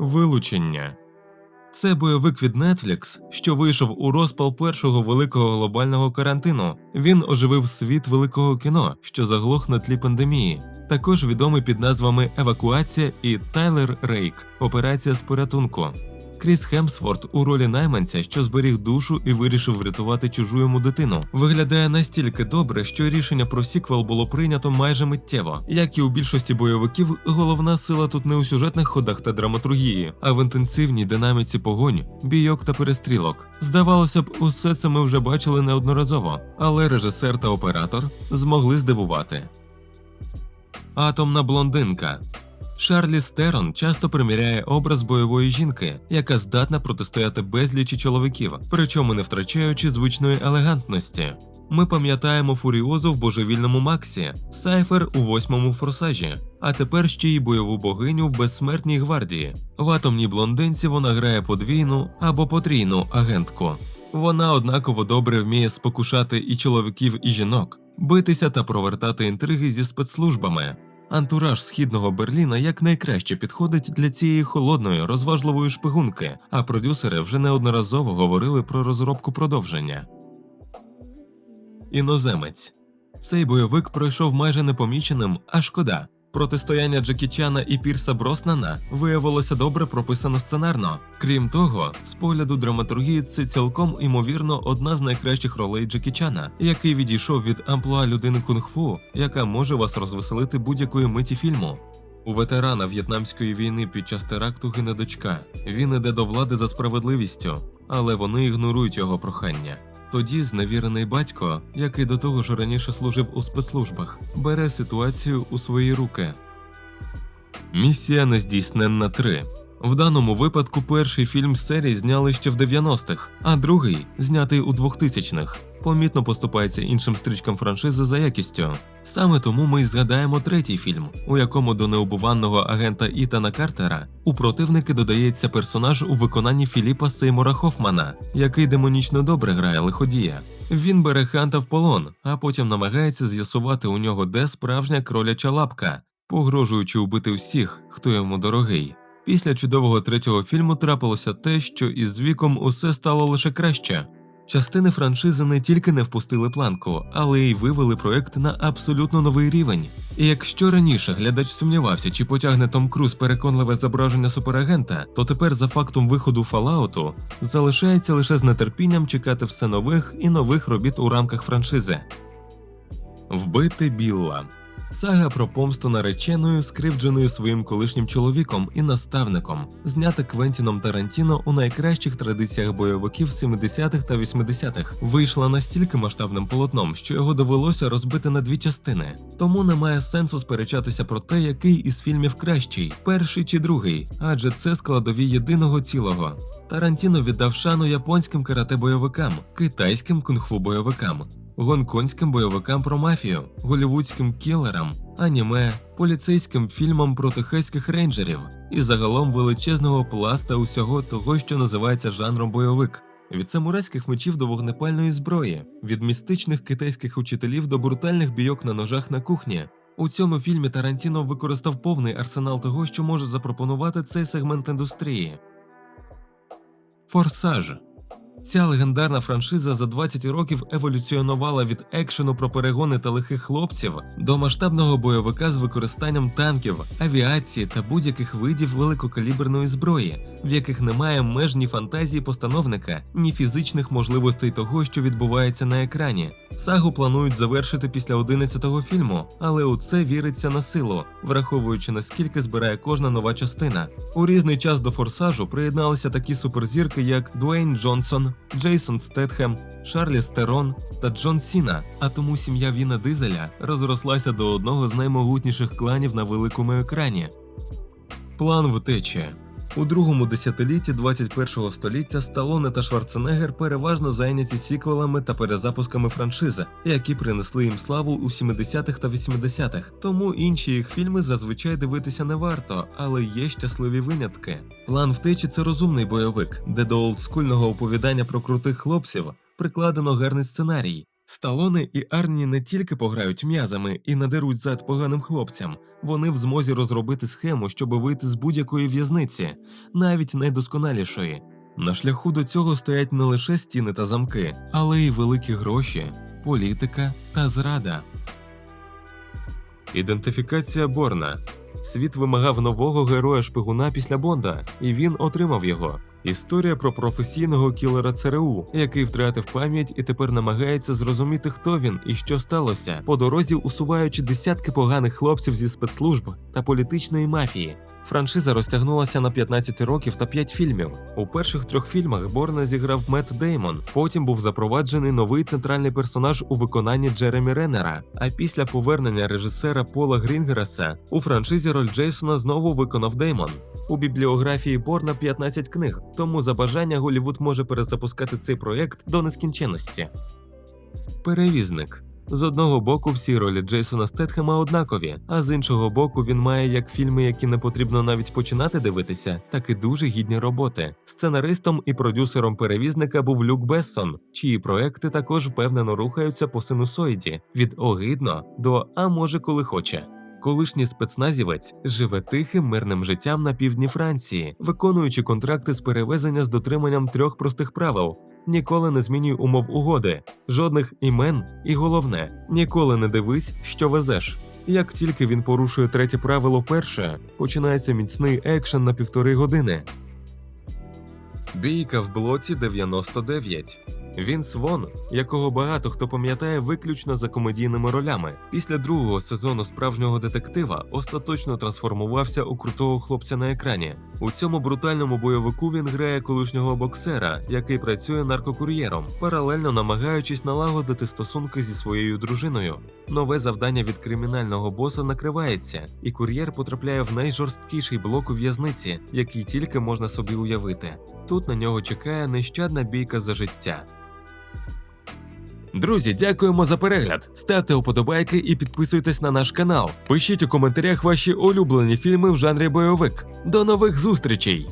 Вилучення. Це бойовик від Netflix, що вийшов у розпал першого великого глобального карантину. Він оживив світ великого кіно, що заглох на тлі пандемії. Також відомий під назвами Евакуація і Тайлер Рейк Операція з порятунку. Кріс Хемсворт у ролі найманця, що зберіг душу і вирішив врятувати чужу йому дитину, виглядає настільки добре, що рішення про сіквел було прийнято майже миттєво. Як і у більшості бойовиків, головна сила тут не у сюжетних ходах та драматургії, а в інтенсивній динаміці погонь, бійок та перестрілок. Здавалося б, усе це ми вже бачили неодноразово, але режисер та оператор змогли здивувати. Атомна блондинка. Шарлі Стерон часто приміряє образ бойової жінки, яка здатна протистояти безлічі чоловіків, причому не втрачаючи звичної елегантності. Ми пам'ятаємо Фуріозу в божевільному Максі, Сайфер у восьмому форсажі, а тепер ще й бойову богиню в безсмертній гвардії. В атомній блондинці вона грає подвійну або потрійну агентку. Вона однаково добре вміє спокушати і чоловіків, і жінок, битися та провертати інтриги зі спецслужбами. Антураж східного Берліна якнайкраще підходить для цієї холодної, розважливої шпигунки, а продюсери вже неодноразово говорили про розробку продовження. Іноземець цей бойовик пройшов майже непоміченим, а шкода. Протистояння Джекі Чана і Пірса Броснана виявилося добре прописано сценарно. Крім того, з погляду драматургії це цілком імовірно одна з найкращих ролей Джекі Чана, який відійшов від амплуа людини кунг-фу, яка може вас розвеселити будь-якої миті фільму. У ветерана В'єтнамської війни під час теракту гине дочка. Він іде до влади за справедливістю, але вони ігнорують його прохання. Тоді зневірений батько, який до того ж раніше служив у спецслужбах, бере ситуацію у свої руки. Місія нездійсненна 3. В даному випадку перший фільм серії зняли ще в 90-х, а другий, знятий у 2000-х, помітно поступається іншим стрічкам франшизи за якістю. Саме тому ми й згадаємо третій фільм, у якому до неубиванного агента Ітана Картера у противники додається персонаж у виконанні Філіпа Сеймура Хофмана, який демонічно добре грає лиходія. Він бере ханта в полон, а потім намагається з'ясувати у нього, де справжня кроляча лапка, погрожуючи убити всіх, хто йому дорогий. Після чудового третього фільму трапилося те, що із віком усе стало лише краще. Частини франшизи не тільки не впустили планку, але й вивели проект на абсолютно новий рівень. І якщо раніше глядач сумнівався, чи потягне Том Круз переконливе зображення суперагента, то тепер за фактом виходу Fallout залишається лише з нетерпінням чекати все нових і нових робіт у рамках франшизи. Вбити Білла Сага про помсту нареченою, скривдженою своїм колишнім чоловіком і наставником, знята Квентіном Тарантіно у найкращих традиціях бойовиків 70-х та 80-х, вийшла настільки масштабним полотном, що його довелося розбити на дві частини. Тому немає сенсу сперечатися про те, який із фільмів кращий, перший чи другий, адже це складові єдиного цілого. Тарантіно віддав шану японським карате-бойовикам, китайським кунг-фу бойовикам, гонконгським бойовикам про мафію, голівудським кілерам, аніме, поліцейським фільмам про техаських рейнджерів і загалом величезного пласта усього того, що називається жанром бойовик. Від самурайських мечів до вогнепальної зброї, від містичних китайських учителів до брутальних бійок на ножах на кухні. У цьому фільмі Тарантіно використав повний арсенал того, що може запропонувати цей сегмент індустрії. Форсаж Ця легендарна франшиза за 20 років еволюціонувала від екшену про перегони та лихих хлопців до масштабного бойовика з використанням танків, авіації та будь-яких видів великокаліберної зброї, в яких немає меж ні фантазії постановника, ні фізичних можливостей того, що відбувається на екрані. Сагу планують завершити після 11-го фільму, але у це віриться на силу, враховуючи наскільки збирає кожна нова частина. У різний час до форсажу приєдналися такі суперзірки, як Дуейн Джонсон. Джейсон Стетхем, Шарлі Стерон та Джон Сіна. А тому сім'я Віна Дизеля розрослася до одного з наймогутніших кланів на великому екрані. План втечі у другому десятилітті 21-го століття Сталоне та Шварценеггер переважно зайняті сіквелами та перезапусками франшизи, які принесли їм славу у 70-х та 80-х. Тому інші їх фільми зазвичай дивитися не варто, але є щасливі винятки. План втечі це розумний бойовик, де до олдскульного оповідання про крутих хлопців прикладено гарний сценарій. Сталоне і Арні не тільки пограють м'язами і надеруть зад поганим хлопцям, вони в змозі розробити схему, щоб вийти з будь-якої в'язниці, навіть найдосконалішої. На шляху до цього стоять не лише стіни та замки, але й великі гроші, політика та зрада. Ідентифікація Борна. Світ вимагав нового героя шпигуна після Бонда, і він отримав його. Історія про професійного кілера ЦРУ, який втратив пам'ять і тепер намагається зрозуміти, хто він і що сталося, по дорозі усуваючи десятки поганих хлопців зі спецслужб та політичної мафії. Франшиза розтягнулася на 15 років та 5 фільмів. У перших трьох фільмах Борна зіграв Мет Деймон. Потім був запроваджений новий центральний персонаж у виконанні Джеремі Реннера. А після повернення режисера Пола Грінгераса у франшизі роль Джейсона знову виконав Деймон. У бібліографії Борна 15 книг, тому за бажання Голівуд може перезапускати цей проєкт до нескінченності. Перевізник. З одного боку, всі ролі Джейсона Стетхема однакові, а з іншого боку, він має як фільми, які не потрібно навіть починати дивитися, так і дуже гідні роботи. Сценаристом і продюсером перевізника був Люк Бессон, чиї проекти також впевнено рухаються по синусоїді від огидно до а може коли хоче. Колишній спецназівець живе тихим мирним життям на півдні Франції, виконуючи контракти з перевезення з дотриманням трьох простих правил: ніколи не змінюй умов угоди, жодних імен, і головне, ніколи не дивись, що везеш. Як тільки він порушує третє правило вперше, починається міцний екшен на півтори години. Бійка в блоці 99. Він Вон, якого багато хто пам'ятає виключно за комедійними ролями. Після другого сезону справжнього детектива остаточно трансформувався у крутого хлопця на екрані. У цьому брутальному бойовику він грає колишнього боксера, який працює наркокур'єром, паралельно намагаючись налагодити стосунки зі своєю дружиною. Нове завдання від кримінального боса накривається, і кур'єр потрапляє в найжорсткіший блок у в'язниці, який тільки можна собі уявити. Тут на нього чекає нещадна бійка за життя. Друзі, дякуємо за перегляд. Ставте вподобайки і підписуйтесь на наш канал. Пишіть у коментарях ваші улюблені фільми в жанрі бойовик. До нових зустрічей!